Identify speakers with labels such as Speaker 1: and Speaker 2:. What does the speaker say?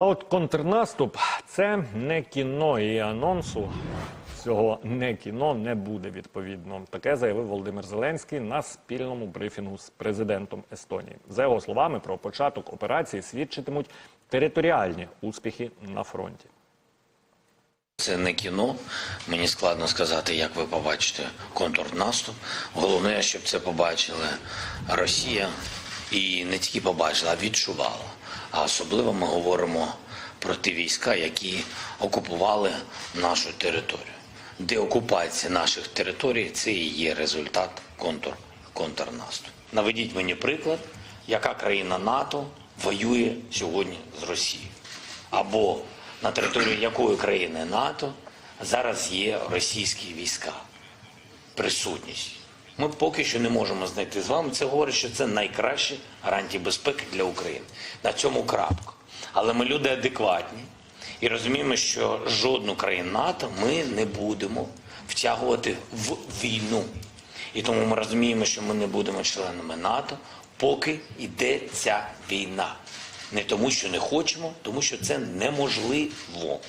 Speaker 1: А от контрнаступ це не кіно і анонсу. Цього не кіно не буде відповідно. Таке заявив Володимир Зеленський на спільному брифінгу з президентом Естонії. За його словами, про початок операції свідчитимуть територіальні успіхи на фронті.
Speaker 2: Це не кіно. Мені складно сказати, як ви побачите контрнаступ. Головне, щоб це побачили Росія і не тільки побачила, а відчувала. А особливо ми говоримо про ті війська, які окупували нашу територію. Деокупація наших територій це і є результат контр, контрнаступу. Наведіть мені приклад, яка країна НАТО воює сьогодні з Росією або на території якої країни НАТО зараз є російські війська, присутність. Ми поки що не можемо знайти з вами. Це говорить, що це найкращі гарантії безпеки для України. На цьому крапка. Але ми люди адекватні і розуміємо, що жодну країну НАТО ми не будемо втягувати в війну. І тому ми розуміємо, що ми не будемо членами НАТО, поки йде ця війна. Не тому, що не хочемо, тому що це неможливо.